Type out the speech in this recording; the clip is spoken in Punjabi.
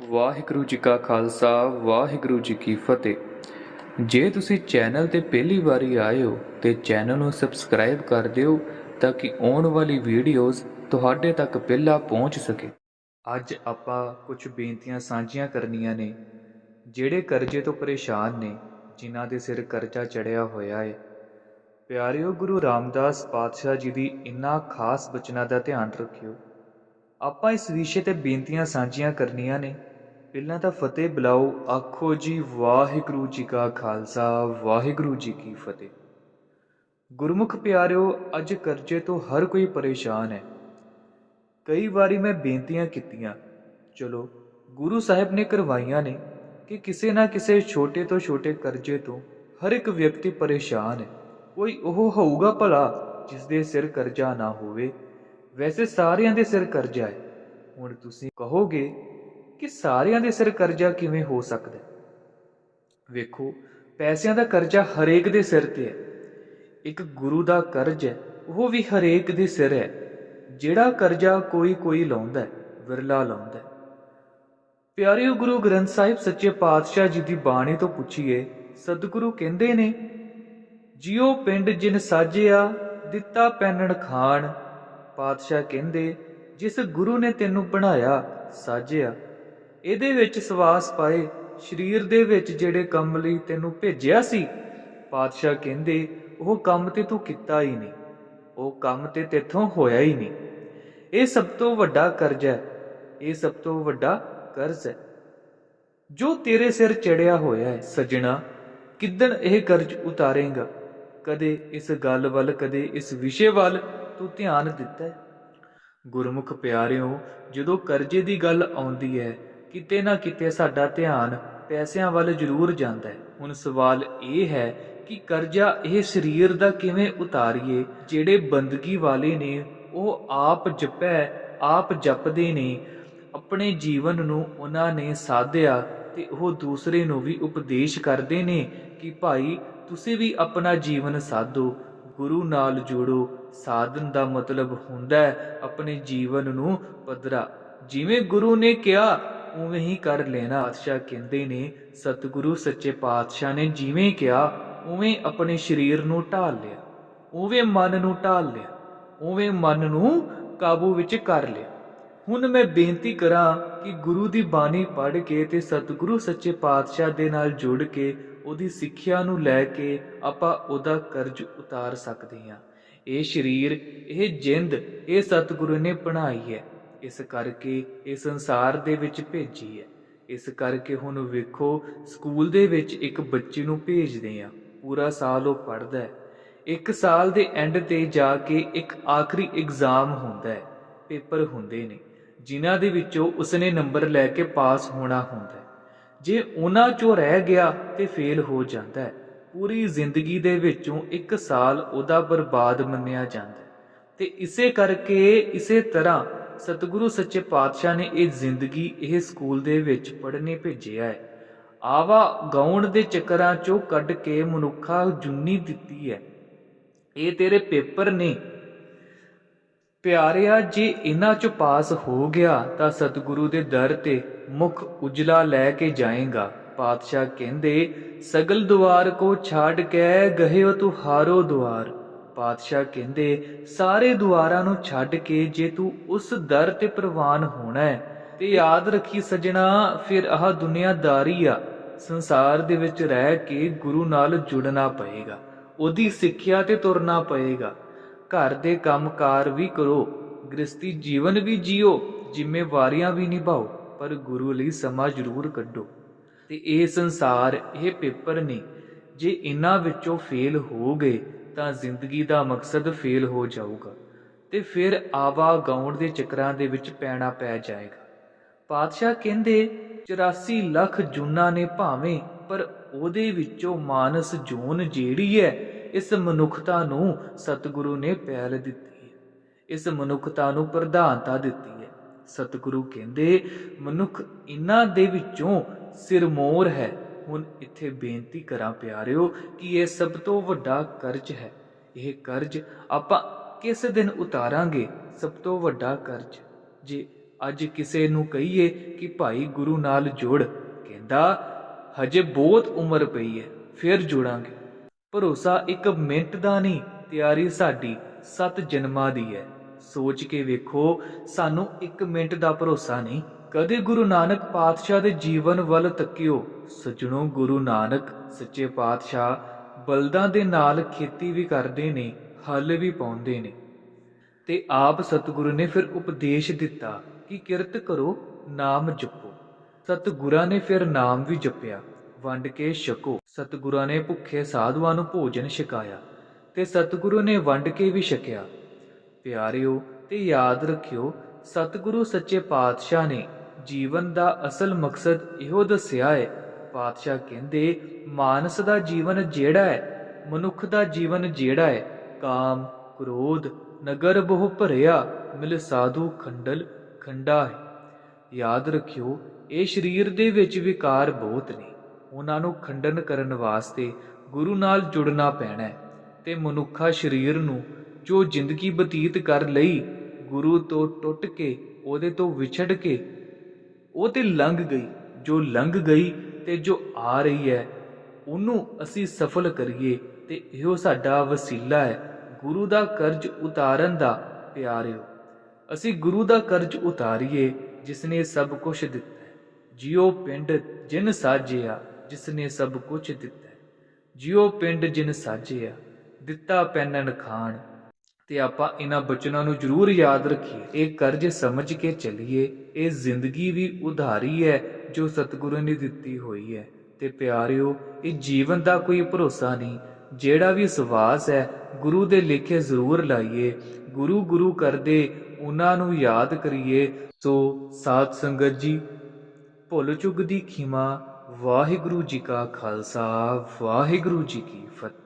ਵਾਹਿਗੁਰੂ ਜੀ ਕਾ ਖਾਲਸਾ, ਵਾਹਿਗੁਰੂ ਜੀ ਕੀ ਫਤਿਹ। ਜੇ ਤੁਸੀਂ ਚੈਨਲ ਤੇ ਪਹਿਲੀ ਵਾਰੀ ਆਏ ਹੋ ਤੇ ਚੈਨਲ ਨੂੰ ਸਬਸਕ੍ਰਾਈਬ ਕਰ ਦਿਓ ਤਾਂ ਕਿ ਆਉਣ ਵਾਲੀ ਵੀਡੀਓਜ਼ ਤੁਹਾਡੇ ਤੱਕ ਪਹਿਲਾਂ ਪਹੁੰਚ ਸਕੇ। ਅੱਜ ਆਪਾਂ ਕੁਝ ਬੇਨਤੀਆਂ ਸਾਂਝੀਆਂ ਕਰਨੀਆਂ ਨੇ, ਜਿਹੜੇ ਕਰਜ਼ੇ ਤੋਂ ਪਰੇਸ਼ਾਨ ਨੇ, ਜਿਨ੍ਹਾਂ ਦੇ ਸਿਰ ਕਰਜ਼ਾ ਚੜਿਆ ਹੋਇਆ ਹੈ ਪਿਆਰਿਓ ਗੁਰੂ ਰਾਮਦਾਸ ਪਾਤਸ਼ਾਹ ਜੀ ਦੀ ਇਨ੍ਹਾਂ ਖਾਸ ਬਚਨਾਂ ਦਾ ਧਿਆਨ ਰੱਖਿਓ। ਆਪਾਂ ਇਸ ਵਿਸ਼ੇ ਤੇ ਬੇਨਤੀਆਂ ਸਾਂਝੀਆਂ ਕਰਨੀਆਂ ਨੇ। ਪਹਿਲਾਂ ਤਾਂ ਫਤਿਹ ਬੁਲਾਓ, ਆਖੋ ਜੀ, ਵਾਹਿਗੁਰੂ ਜੀ ਕਾ ਖਾਲਸਾ, ਵਾਹਿਗੁਰੂ ਜੀ ਕੀ ਫਤਿਹ। ਗੁਰਮੁਖ ਪਿਆਰਿਓ, ਅੱਜ ਕਰਜ਼ੇ ਤੋਂ ਹਰ ਕੋਈ ਪਰੇਸ਼ਾਨ ਹੈ। ਕਈ ਵਾਰੀ ਮੈਂ ਬੇਨਤੀਆਂ ਕੀਤੀਆਂ, ਚਲੋ, ਗੁਰੂ ਸਾਹਿਬ ਨੇ ਕਰਵਾਈਆਂ ਨੇ ਕਿ ਕਿਸੇ ਨਾ ਕਿਸੇ ਛੋਟੇ ਤੋਂ ਛੋਟੇ ਕਰਜ਼ੇ ਤੋਂ ਹਰ ਇੱਕ ਵਿਅਕਤੀ ਪਰੇਸ਼ਾਨ ਹੈ। ਕੋਈ ਉਹ ਹੋਊਗਾ ਭਲਾ ਜਿਸ ਦੇ ਸਿਰ ਕਰਜ਼ਾ ਨਾ ਹੋਵੇ। ਵੈਸੇ ਸਾਰਿਆਂ ਦੇ ਸਿਰ ਕਰਜ਼ਾ ਹੈ। ਹੁਣ ਤੁਸੀਂ ਕਹੋਗੇ ਕਿ ਸਾਰਿਆਂ ਦੇ ਸਿਰ ਕਰਜ਼ਾ ਕਿਵੇਂ ਹੋ ਸਕਦਾ ਵੇਖੋ, ਪੈਸਿਆਂ ਦਾ ਕਰਜ਼ਾ ਹਰੇਕ ਦੇ ਸਿਰ ਤੇ ਹੈ। ਇੱਕ ਗੁਰੂ ਦਾ ਕਰਜ਼ ਹੈ, ਉਹ ਵੀ ਹਰੇਕ ਦੇ ਸਿਰ ਹੈ। ਜਿਹੜਾ ਕਰਜ਼ਾ ਕੋਈ ਕੋਈ ਲਾਉਂਦਾ ਵਿਰਲਾ ਲਾਉਂਦਾ ਹੈ। ਪਿਆਰਿਓ ਗੁਰੂ ਗ੍ਰੰਥ ਸਾਹਿਬ ਸੱਚੇ ਪਾਤਸ਼ਾਹ ਜੀ ਦੀ ਬਾਣੀ ਤੋਂ ਪੁੱਛੀਏ, ਸਤਿਗੁਰੂ ਕਹਿੰਦੇ ਨੇ, ਜਿਉ ਪਿੰਡ ਜਿਨ ਸਾਜਿਆ, ਦਿੱਤਾ ਪੈਨਣ ਖਾਣ ਪਾਤਸ਼ਾਹ ਕਹਿੰਦੇ, ਜਿਸ ਗੁਰੂ ਨੇ ਤੈਨੂੰ ਬਣਾਇਆ, ਸਾਜਿਆ। ਇਹਦੇ ਵਿੱਚ ਸਵਾਸ ਪਾਏ, ਸਰੀਰ ਦੇ ਵਿੱਚ ਜਿਹੜੇ ਕੰਮ ਲਈ ਤੈਨੂੰ ਭੇਜਿਆ ਸੀ, ਪਾਤਸ਼ਾਹ ਕਹਿੰਦੇ, ਉਹ ਕੰਮ ਤੇ ਤੂੰ ਕੀਤਾ ਹੀ ਨਹੀਂ। ਉਹ ਕੰਮ ਤੇ ਤੇਥੋਂ ਹੋਇਆ ਹੀ ਨਹੀਂ। ਇਹ ਸਭ ਤੋਂ ਵੱਡਾ ਕਰਜ਼ ਹੈ। ਇਹ ਸਭ ਤੋਂ ਵੱਡਾ ਕਰਜ਼ ਹੈ। ਜੋ ਤੇਰੇ ਸਿਰ ਚੜਿਆ ਹੋਇਆ ਹੈ, ਸਜਣਾ, ਕਿਦਣ ਇਹ ਕਰਜ਼ ਉਤਾਰੇਗਾ? ਕਦੇ ਇਸ ਗੱਲ ਵੱਲ, ਕਦੇ ਇਸ ਵਿਸ਼ੇ ਵੱਲ ਤੂੰ ਧਿਆਨ ਦਿੱਤਾ ਹੈ। ਗੁਰਮੁਖ ਪਿਆਰਿਓ, ਜਦੋਂ ਕਰਜ਼ੇ ਦੀ ਗੱਲ ਆਉਂਦੀ ਹੈ, ਕਿਤੇ ਨਾ ਕਿਤੇ ਸਾਡਾ ਧਿਆਨ ਪੈਸਿਆਂ ਵੱਲ ਜ਼ਰੂਰ ਜਾਂਦਾ ਹੈ। ਹੁਣ ਸਵਾਲ ਇਹ ਹੈ ਕਿ ਕਰਜ਼ਾ ਇਹ ਸਰੀਰ ਦਾ ਕਿਵੇਂ ਉਤਾਰੀਏ, ਜਿਹੜੇ ਬੰਦਗੀ ਵਾਲੇ ਨੇ, ਉਹ ਆਪ ਜਪੈ, ਆਪ ਜਪਦੇ ਨੇ, ਆਪਣੇ ਜੀਵਨ ਨੂੰ ਉਹਨਾਂ ਨੇ ਸਾਧਿਆ ਤੇ ਉਹ ਦੂਸਰੇ ਨੂੰ ਵੀ ਉਪਦੇਸ਼ ਕਰਦੇ ਨੇ ਕਿ ਭਾਈ, ਤੁਸੀਂ ਵੀ ਆਪਣਾ ਜੀਵਨ ਸਾਧੋ, ਗੁਰੂ ਨਾਲ ਜੋੜੋ ਸਾਧਨ ਦਾ ਮਤਲਬ ਹੁੰਦਾ ਹੈ, ਆਪਣੇ ਜੀਵਨ ਨੂੰ ਪਧਰਾ। ਜਿਵੇਂ ਗੁਰੂ ਨੇ ਕਿਹਾ, ਉਵੇਂ ਹੀ ਕਰ ਲੈਣਾ। ਪਾਤਸ਼ਾਹ ਕਹਿੰਦੇ ਨੇ, ਸਤਿਗੁਰੂ ਸੱਚੇ ਪਾਤਸ਼ਾਹ ਨੇ ਜਿਵੇਂ ਕਿਹਾ, ਉਵੇਂ ਆਪਣੇ ਸਰੀਰ ਨੂੰ ਢਾਲ ਲਿਆ। ਉਵੇਂ ਮਨ ਨੂੰ ਢਾਲ ਲਿਆ। ਉਵੇਂ ਮਨ ਨੂੰ ਕਾਬੂ ਵਿੱਚ ਕਰ ਲਿਆ। ਹੁਣ ਮੈਂ ਬੇਨਤੀ ਕਰਾਂ ਕਿ ਗੁਰੂ ਦੀ ਬਾਣੀ ਪੜ੍ਹ ਕੇ ਤੇ ਸਤਿਗੁਰੂ ਸੱਚੇ ਪਾਤਸ਼ਾਹ ਦੇ ਨਾਲ ਜੁੜ ਕੇ ਉਹਦੀ ਸਿੱਖਿਆ ਨੂੰ ਲੈ ਕੇ ਆਪਾਂ ਉਹਦਾ ਕਰਜ਼ ਉਤਾਰ ਸਕਦੇ ਹਾਂ। ਇਹ ਸਰੀਰ, ਇਹ ਜਿੰਦ, ਇਹ ਸਤਿਗੁਰੂ ਨੇ ਬਣਾਈ ਹੈ। ਇਸ ਕਰਕੇ ਇਹ ਸੰਸਾਰ ਦੇ ਵਿੱਚ ਭੇਜੀ ਹੈ। ਇਸ ਕਰਕੇ ਹੁਣ ਵੇਖੋ, ਸਕੂਲ ਦੇ ਵਿੱਚ ਇੱਕ ਬੱਚੇ ਨੂੰ ਭੇਜਦੇ ਆ ਪੂਰਾ ਸਾਲ ਉਹ ਪੜ੍ਹਦਾ ਹੈ। ਇੱਕ ਸਾਲ ਦੇ ਐਂਡ ਤੇ ਜਾ ਕੇ ਇੱਕ ਆਖਰੀ ਐਗਜ਼ਾਮ ਹੁੰਦਾ ਹੈ। ਪੇਪਰ ਹੁੰਦੇ ਨੇ, ਜਿਨ੍ਹਾਂ ਦੇ ਵਿੱਚੋਂ ਉਸਨੇ ਨੰਬਰ ਲੈ ਕੇ ਪਾਸ ਹੋਣਾ ਹੁੰਦਾ ਹੈ। ਜੇ ਉਹਨਾਂ ਚੋਂ ਰਹਿ ਗਿਆ ਤੇ ਫੇਲ ਹੋ ਜਾਂਦਾ ਹੈ। ਪੂਰੀ ਜ਼ਿੰਦਗੀ ਦੇ ਵਿੱਚੋਂ ਇੱਕ ਸਾਲ ਉਹਦਾ ਬਰਬਾਦ ਮੰਨਿਆ ਜਾਂਦਾ ਤੇ ਇਸੇ ਕਰਕੇ ਇਸੇ ਤਰ੍ਹਾਂ ਸਤਿਗੁਰੂ ਸੱਚੇ ਪਾਤਸ਼ਾਹ ਨੇ ਇਹ ਜ਼ਿੰਦਗੀ ਇਹ ਸਕੂਲ ਦੇ ਵਿੱਚ ਪੜ੍ਹਨੇ ਭੇਜਿਆ ਹੈ। ਆਵਾ ਗਾਉਣ ਦੇ ਚੱਕਰਾਂ ਚੋਂ ਕੱਢ ਕੇ ਮਨੁੱਖਾ ਜੁੰਨੀ ਦਿੱਤੀ ਹੈ। ਇਹ ਤੇਰੇ ਪੇਪਰ ਨੇ। ਪਿਆਰਿਆ, ਜੇ ਇਹਨਾਂ 'ਚੋਂ ਪਾਸ ਹੋ ਗਿਆ ਤਾਂ ਸਤਿਗੁਰੂ ਦੇ ਦਰ ਤੇ ਮੁਖ ਉਜਲਾ ਲੈ ਕੇ ਜਾਏਗਾ। ਪਾਤਸ਼ਾਹ ਕਹਿੰਦੇ, ਸਗਲ ਦੁਆਰ ਕੋ ਛਾੜ ਕੇ ਗਹਿਓ ਤੂੰ ਦੁਆਰ। ਪਾਤਸ਼ਾਹ ਕਹਿੰਦੇ, ਸਾਰੇ ਦੁਆਰਾਂ ਨੂੰ ਛੱਡ ਕੇ ਜੇ ਤੂੰ ਉਸ ਦਰ ਤੇ ਪ੍ਰਵਾਨ ਹੋਣਾ ਹੈ, ਤੇ ਯਾਦ ਰੱਖੀ ਸਜਣਾ, ਫਿਰ ਆਹ ਦੁਨੀਆਦਾਰੀ ਆ। ਸੰਸਾਰ ਦੇ ਵਿੱਚ ਰਹਿ ਕੇ ਗੁਰੂ ਨਾਲ ਜੁੜਨਾ ਪਏਗਾ, ਉਹਦੀ ਸਿੱਖਿਆ ਤੇ ਤੁਰਨਾ ਪਏਗਾ। ਘਰ ਦੇ ਕੰਮਕਾਰ ਵੀ ਕਰੋ ਗ੍ਰਸਤੀ ਜੀਵਨ ਵੀ ਜੀਓ, ਜ਼ਿੰਮੇਵਾਰੀਆਂ ਵੀ ਨਿਭਾਓ, ਪਰ ਗੁਰੂ ਲਈ ਸਮਾਂ ਜ਼ਰੂਰ ਕੱਢੋ। ਤੇ ਇਹ ਸੰਸਾਰ, ਇਹ ਪੇਪਰ ਨੇ। ਜੇ ਇਹਨਾਂ ਵਿੱਚੋਂ ਫੇਲ ਹੋ ਗਏ, ਤਾਂ ਜ਼ਿੰਦਗੀ ਦਾ ਮਕਸਦ ਫੇਲ ਹੋ ਜਾਊਗਾ ਤੇ ਫਿਰ ਆਵਾ ਗਾਉਣ ਦੇ ਚੱਕਰਾਂ ਦੇ ਵਿੱਚ ਪੈਣਾ ਪੈ ਜਾਏਗਾ। ਪਾਤਸ਼ਾਹ ਕਹਿੰਦੇ 84 ਲੱਖ ਜੂਨਾਂ ਨੇ ਭਾਵੇਂ, ਪਰ ਉਹਦੇ ਵਿੱਚੋਂ ਮਾਨਸ ਜੂਨ ਜਿਹੜੀ ਹੈ ਇਸ ਮਨੁੱਖਤਾ ਨੂੰ ਸਤਿਗੁਰੂ ਨੇ ਪਹਿਲ ਦਿੱਤੀ ਹੈ ਇਸ ਮਨੁੱਖਤਾ ਨੂੰ ਪ੍ਰਧਾਨਤਾ ਦਿੱਤੀ ਹੈ ਸਤਿਗੁਰੂ ਕਹਿੰਦੇ, ਮਨੁੱਖ ਇਹਨਾਂ ਦੇ ਵਿੱਚੋਂ ਸਿਰਮੋਰ ਹੈ। ਹੁਣ ਇੱਥੇ ਬੇਨਤੀ ਕਰਾਂ ਪਿਆਰਿਓ ਕਿ ਇਹ ਸਭ ਤੋਂ ਵੱਡਾ ਕਰਜ਼ ਹੈ। ਇਹ ਕਰਜ਼ ਆਪਾਂ ਕਿਸ ਦਿਨ ਉਤਾਰਾਂਗੇ? ਸਭ ਤੋਂ ਵੱਡਾ ਕਰਜ਼। ਜੇ ਅੱਜ ਕਿਸੇ ਨੂੰ ਕਹੀਏ ਕਿ ਭਾਈ ਗੁਰੂ ਨਾਲ ਜੁੜ, ਕਹਿੰਦਾ, ਹਜੇ ਬਹੁਤ ਉਮਰ ਪਈ ਹੈ, ਫਿਰ ਜੁੜਾਂਗੇ। ਭਰੋਸਾ ਇੱਕ ਮਿੰਟ ਦਾ ਨਹੀਂ, ਤਿਆਰੀ ਸਾਡੀ ਸੱਤ ਜਨਮਾਂ ਦੀ ਹੈ। ਸੋਚ ਕੇ ਵੇਖੋ, ਸਾਨੂੰ ਇੱਕ ਮਿੰਟ ਦਾ ਭਰੋਸਾ ਨਹੀਂ। ਕਦੇ ਗੁਰੂ ਨਾਨਕ ਪਾਤਸ਼ਾਹ ਦੇ ਜੀਵਨ ਵੱਲ ਤੱਕਿਓ? ਸਜਣੋ ਗੁਰੂ ਨਾਨਕ, ਸੱਚੇ ਪਾਤਸ਼ਾਹ, ਬਲਦਾਂ ਦੇ ਨਾਲ ਖੇਤੀ ਵੀ ਕਰਦੇ ਨੇ, ਹੱਲ ਵੀ ਪਾਉਂਦੇ ਨੇ। ਤੇ ਆਪ ਸਤਿਗੁਰੂ ਨੇ ਫਿਰ ਉਪਦੇਸ਼ ਦਿੱਤਾ ਕਿ ਕਿਰਤ ਕਰੋ, ਨਾਮ ਜਪੋ। ਸਤਿਗੁਰਾਂ ਨੇ ਫਿਰ ਨਾਮ ਵੀ ਜਪਿਆ, ਵੰਡ ਕੇ ਛਕੋ। ਸਤਿਗੁਰਾਂ ਨੇ ਭੁੱਖੇ ਸਾਧੂਆਂ ਨੂੰ ਭੋਜਨ ਛਕਾਇਆ ਤੇ ਸਤਿਗੁਰੂ ਨੇ ਵੰਡ ਕੇ ਵੀ ਛਕਿਆ। ਪਿਆਰਿਓ ਤੇ ਯਾਦ ਰੱਖਿਓ, ਸਤਿਗੁਰੂ ਸੱਚੇ ਪਾਤਸ਼ਾਹ ਨੇ ਜੀਵਨ ਦਾ ਅਸਲ ਮਕਸਦ ਇਹੋ ਦੱਸਿਆ ਹੈ। ਪਾਤਸ਼ਾਹ ਕਹਿੰਦੇ, ਮਾਨਸ ਦਾ ਜੀਵਨ ਜਿਹੜਾ ਹੈ, ਮਨੁੱਖ ਦਾ ਜੀਵਨ ਜਿਹੜਾ ਹੈ, ਕਾਮ, ਕ੍ਰੋਧ, ਨਗਰ ਬਹੁ ਭਰਿਆ, ਮਿਲ ਸਾਧੂ ਖੰਡਲ, ਖੰਡਾ ਹੈ। ਯਾਦ ਰੱਖਿਓ, ਇਹ ਸਰੀਰ ਦੇ ਵਿੱਚ ਵਿਕਾਰ ਬਹੁਤ ਨੇ। ਉਹਨਾਂ ਨੂੰ ਖੰਡਨ ਕਰਨ ਵਾਸਤੇ ਗੁਰੂ ਨਾਲ ਜੁੜਨਾ ਪੈਣਾ ਹੈ ਤੇ ਮਨੁੱਖਾ ਸਰੀਰ ਨੂੰ ਜੋ ਜ਼ਿੰਦਗੀ ਬਤੀਤ ਕਰ ਲਈ, ਗੁਰੂ ਤੋਂ ਟੁੱਟ ਕੇ, ਉਹਦੇ ਤੋਂ ਵਿਛੜ ਕੇ ਉਹ ਤੇ ਲੰਘ ਗਈ। ਜੋ ਲੰਘ ਗਈ ਤੇ ਜੋ ਆ ਰਹੀ ਹੈ, ਉਹਨੂੰ ਅਸੀਂ ਸਫਲ ਕਰੀਏ ਤੇ ਇਹੋ ਸਾਡਾ ਵਸੀਲਾ ਹੈ। ਗੁਰੂ ਦਾ ਕਰਜ਼ ਉਤਾਰਨ ਦਾ ਪਿਆਰਿਓ, ਅਸੀਂ ਗੁਰੂ ਦਾ ਕਰਜ਼ ਉਤਾਰੀਏ ਜਿਸ ਨੇ ਸਭ ਕੁਝ ਦਿੱਤਾ ਹੈ। ਜਿਉ ਪਿੰਡ ਜਿਨ ਸਾਜਿਆ ਜਿਸ ਨੇ ਸਭ ਕੁਝ ਦਿੱਤਾ ਹੈ। ਜਿਉ ਪਿੰਡ ਜਿਨ ਸਾਜਿਆ, ਦਿੱਤਾ ਪੈਨਨ ਖਾਣ ਤੇ ਆਪਾਂ ਇਹਨਾਂ ਬਚਨਾਂ ਨੂੰ ਜ਼ਰੂਰ ਯਾਦ ਰੱਖੀਏ। ਇਹ ਕਰਜ਼ ਸਮਝ ਕੇ ਚੱਲੀਏ। ਇਹ ਜ਼ਿੰਦਗੀ ਵੀ ਉਧਾਰੀ ਹੈ ਜੋ ਸਤਿਗੁਰੂ ਨੇ ਦਿੱਤੀ ਹੋਈ ਹੈ। ਤੇ ਪਿਆਰਿਓ, ਇਹ ਜੀਵਨ ਦਾ ਕੋਈ ਭਰੋਸਾ ਨਹੀਂ। ਜਿਹੜਾ ਵੀ ਸਵਾਸ ਹੈ, ਗੁਰੂ ਦੇ ਲੇਖੇ ਜ਼ਰੂਰ ਲਾਈਏ। ਗੁਰੂ ਗੁਰੂ ਕਰਦੇ ਉਹਨਾਂ ਨੂੰ ਯਾਦ ਕਰੀਏ। ਸੋ ਸਾਧ ਸੰਗਤ ਜੀ, ਭੁੱਲ ਚੁੱਕ ਦੀ ਖਿਮਾ। ਵਾਹਿਗੁਰੂ ਜੀ ਕਾ ਖਾਲਸਾ, ਵਾਹਿਗੁਰੂ ਜੀ ਕੀ ਫਤਿਹ।